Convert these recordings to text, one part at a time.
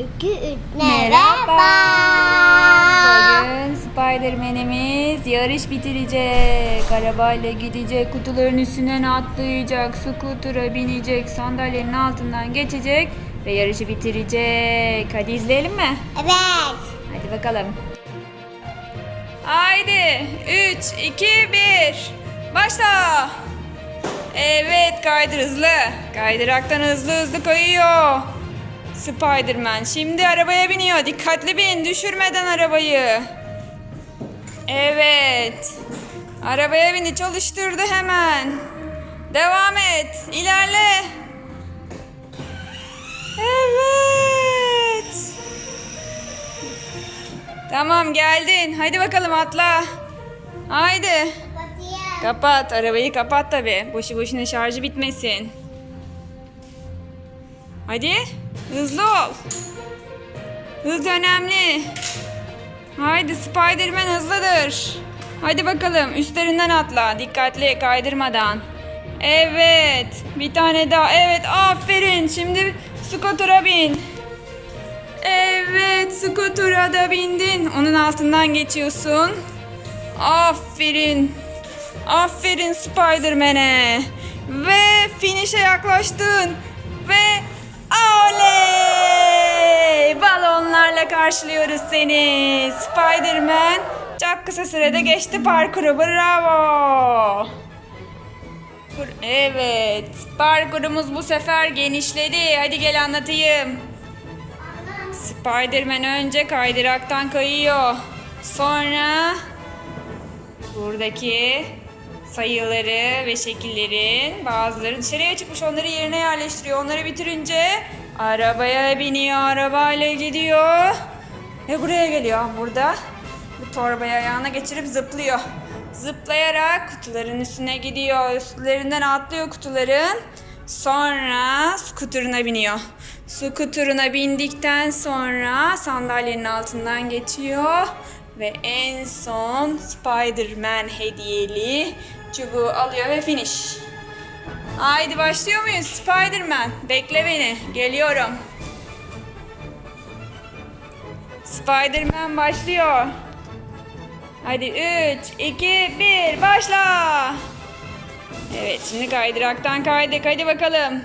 üç. Merhaba. Bugün Spiderman'imiz yarış bitirecek. Arabayla gidecek, kutuların üstünden atlayacak, skutura binecek, sandalyenin altından geçecek ve yarışı bitirecek. Hadi izleyelim mi? Evet. Hadi bakalım. Haydi 3, 2, 1. Başla. Evet kaydır hızlı. Kaydıraktan hızlı hızlı kayıyor. Spiderman şimdi arabaya biniyor. Dikkatli bin düşürmeden arabayı. Evet. Arabaya bindi çalıştırdı hemen. Devam et. İlerle. Evet. Tamam geldin. Haydi bakalım atla. Haydi. Kapat. Arabayı kapat tabi. Boşu boşuna şarjı bitmesin. Hadi. Hızlı ol. Hız önemli. Haydi Spiderman hızlıdır. Hadi bakalım üstlerinden atla. Dikkatli kaydırmadan. Evet. Bir tane daha. Evet aferin. Şimdi skutura bin. Evet, skutura da bindin. Onun altından geçiyorsun. Aferin. Aferin Spiderman'e. Ve finish'e yaklaştın. Ve oley! Balonlarla karşılıyoruz seni. Spiderman çok kısa sürede geçti parkuru. Bravo. Evet. Parkurumuz bu sefer genişledi. Hadi gel anlatayım. Spiderman önce kaydıraktan kayıyor. Sonra buradaki sayıları ve şekillerin bazıları dışarıya çıkmış onları yerine yerleştiriyor. Onları bitirince arabaya biniyor, arabayla gidiyor. Ve buraya geliyor burada. Bu torbayı ayağına geçirip zıplıyor. Zıplayarak kutuların üstüne gidiyor. Üstlerinden atlıyor kutuların. Sonra skuterına biniyor. Skuterına bindikten sonra sandalyenin altından geçiyor. Ve en son Spider-Man hediyeli çubuğu alıyor ve finish. Haydi başlıyor muyuz Spider-Man? Bekle beni. Geliyorum. Spider-Man başlıyor. Hadi 3, 2, 1 başla. Evet şimdi kaydıraktan kaydık. Hadi bakalım.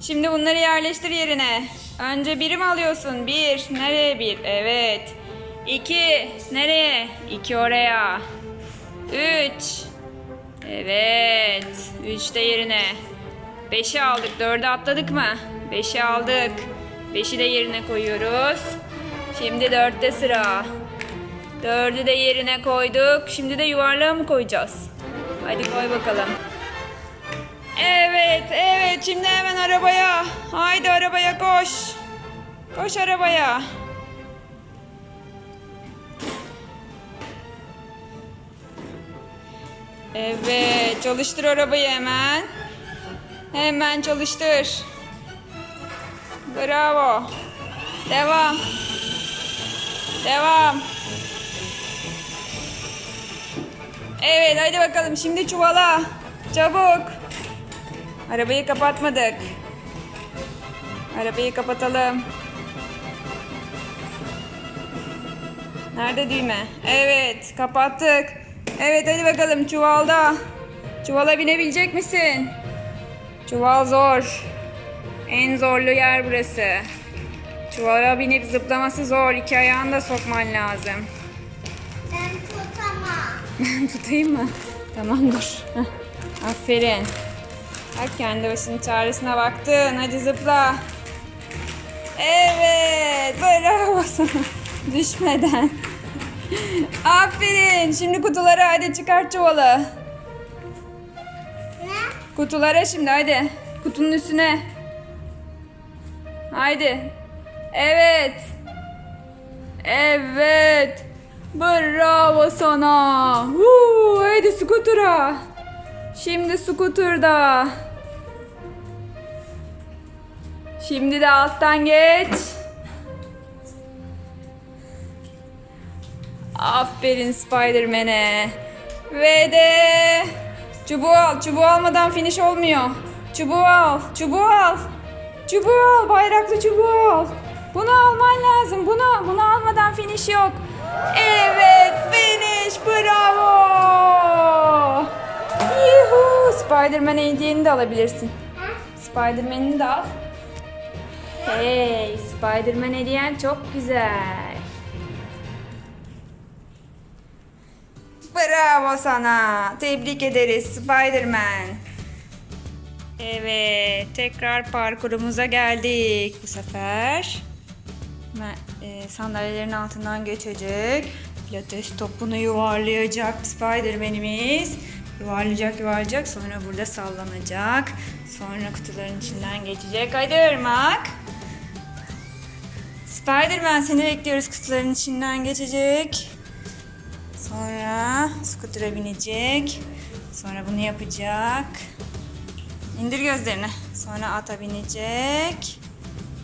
Şimdi bunları yerleştir yerine. Önce biri mi alıyorsun? Bir. Nereye bir? Evet. İki. Nereye? İki oraya. Üç. Evet. Üç de yerine. Beşi aldık. Dörde atladık mı? Beşi aldık. Beşi de yerine koyuyoruz. Şimdi dörtte sıra. Dördü de yerine koyduk. Şimdi de yuvarlağı mı koyacağız? Hadi koy bakalım. Evet, evet. Şimdi hemen arabaya. Haydi arabaya koş. Koş arabaya. Evet, çalıştır arabayı hemen. Hemen çalıştır. Bravo. Devam. Devam. Evet, hadi bakalım. Şimdi çuvala. Çabuk. Arabayı kapatmadık. Arabayı kapatalım. Nerede düğme? Evet, kapattık. Evet, hadi bakalım çuvalda. Çuvala binebilecek misin? Çuval zor. En zorlu yer burası. Çuvala binip zıplaması zor. İki ayağını da sokman lazım. Ben tutamam. Ben tutayım mı? Tamam dur. Aferin. Bak kendi başının çaresine baktın. Hadi zıpla. Evet. Bravo sana. Düşmeden. Aferin. Şimdi kutuları hadi çıkart çuvalı. Ne? Kutulara şimdi hadi. Kutunun üstüne. Haydi. Evet. Evet. Bravo sana. Huu, haydi skutura. Şimdi skuturda. Şimdi de alttan geç. Aferin Spider-Man'e. Ve de çubuğu al. Çubuğu almadan finish olmuyor. Çubuğu al. Çubuğu al. Çubuğu al. Bayraklı çubuğu al. Bunu alman Spider-Man finish yok. Evet finish bravo. Yuhu. Spider-Man hediyeni de alabilirsin. Spider-Man'ini de al. Hey Spider-Man hediyen çok güzel. Bravo sana. Tebrik ederiz Spider-Man. Evet, tekrar parkurumuza geldik bu sefer. E, sandalyelerin altından geçecek. Pilates topunu yuvarlayacak Spider-Man'imiz. Yuvarlayacak yuvarlayacak sonra burada sallanacak. Sonra kutuların içinden geçecek. Hadi Irmak. Spider-Man seni bekliyoruz kutuların içinden geçecek. Sonra skutura binecek. Sonra bunu yapacak. İndir gözlerini. Sonra ata binecek.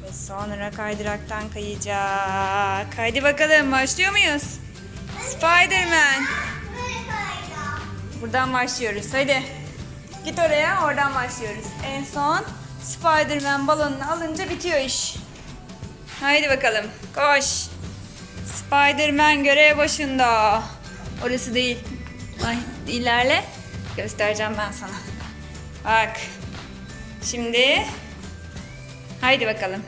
Ve sonra kaydıraktan kayacak. Haydi bakalım başlıyor muyuz? Spider-Man. Buradan başlıyoruz. Hadi. Git oraya oradan başlıyoruz. En son Spider-Man balonunu alınca bitiyor iş. Haydi bakalım. Koş. Spider-Man görev başında. Orası değil. Ay, ilerle. Göstereceğim ben sana. Bak. Şimdi. Haydi bakalım.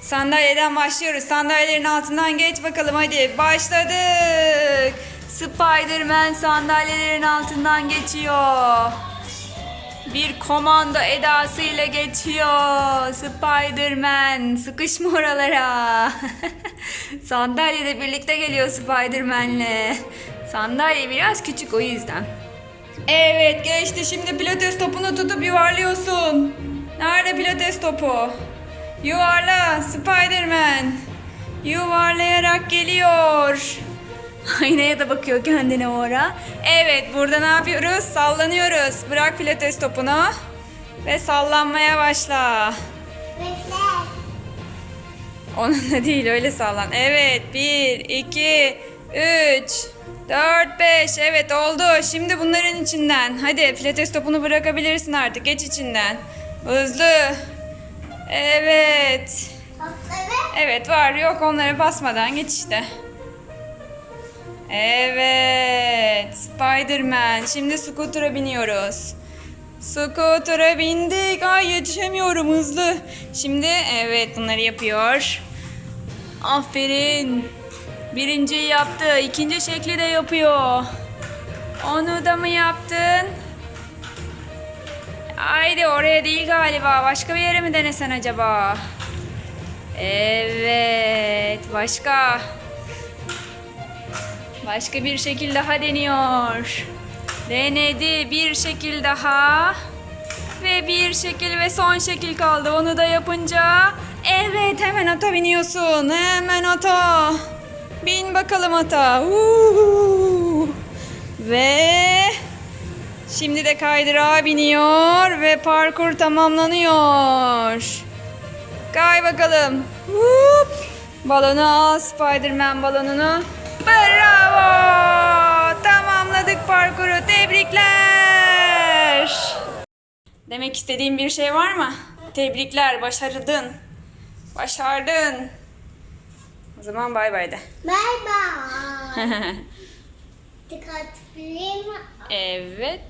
Sandalyeden başlıyoruz. Sandalyelerin altından geç bakalım hadi. Başladık. Spider-Man sandalyelerin altından geçiyor. Bir komando edasıyla geçiyor. Spider-Man sıkışma oralara. Sandalye de birlikte geliyor Spider-Man'le. Sandalye biraz küçük o yüzden. Evet geçti şimdi pilates topunu tutup yuvarlıyorsun. Nerede pilates topu? Yuvarla Spider-Man. Yuvarlayarak geliyor. Aynaya da bakıyor kendine o ara. Evet burada ne yapıyoruz? Sallanıyoruz. Bırak pilates topunu. Ve sallanmaya başla. Onunla değil öyle sallan. Evet 1, 2, 3, 4, 5. Evet oldu. Şimdi bunların içinden. Hadi pilates topunu bırakabilirsin artık. Geç içinden. Hızlı. Evet. Evet var yok onlara basmadan geç işte. Evet Spider-Man şimdi scooter'a biniyoruz. Scooter'a bindik. Ay yetişemiyorum hızlı. Şimdi evet bunları yapıyor. Aferin. Birinciyi yaptı. ikinci şekli de yapıyor. Onu da mı yaptın? Haydi oraya değil galiba. Başka bir yere mi denesen acaba? Evet. Başka. Başka bir şekil daha deniyor. Denedi. Bir şekil daha. Ve bir şekil ve son şekil kaldı. Onu da yapınca. Evet hemen ata biniyorsun. Hemen ata. Bin bakalım ata. Uhu. Ve şimdi de kaydırağa biniyor ve parkur tamamlanıyor. Kay bakalım. Hop. Balonu al Spider-Man balonunu. Bravo! Parkuru. Tebrikler. Demek istediğin bir şey var mı? Tebrikler. Başardın. Başardın. O zaman bay bay de. Bay bay. Dikkat bileyim. evet.